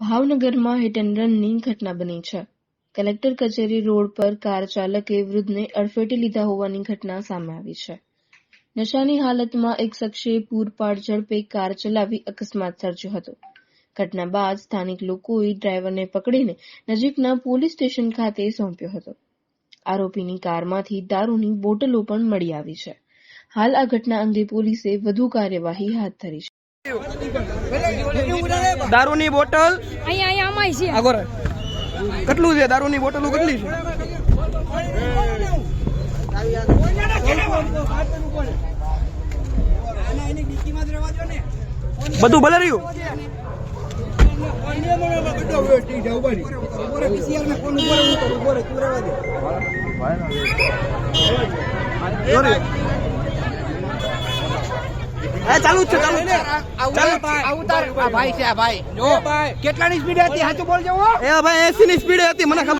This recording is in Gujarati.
ભાવનગરમાં હિટ એન્ડ રનની ઘટના બની છે. કલેક્ટર કચેરી રોડ પર કાર ચાલકે વૃદ્ધને અડફેટે લીધા હોવાની ઘટના સામે આવી છે. નશાની હાલતમાં એક શખ્સે પૂરપાટ ઝડપે કાર ચલાવી અકસ્માત સર્જ્યો હતો. ઘટના બાદ સ્થાનિક લોકોએ ડ્રાઈવરને પકડીને નજીકના પોલીસ સ્ટેશન ખાતે સોંપ્યો હતો. આરોપીની કારમાંથી દારૂની બોટલો પણ મળી આવી છે. હાલ આ ઘટના અંગે પોલીસે વધુ કાર્યવાહી હાથ ધરી છે. દારૂની બોટલ? અહીંયા અહીંયા અમાય છે. આગળ કેટલું છે? દારૂની બોટલો કેટલી છે? બધું ભલે રહ્યું ભાઈ ચાલુ છે ચાલુ છે. ભાઈ છે આ ભાઈ. જો કેટલાની સ્પીડ હતી? સાચું બોલજો હો. એ ભાઈ એસી ની સ્પીડ હતી મને ખબર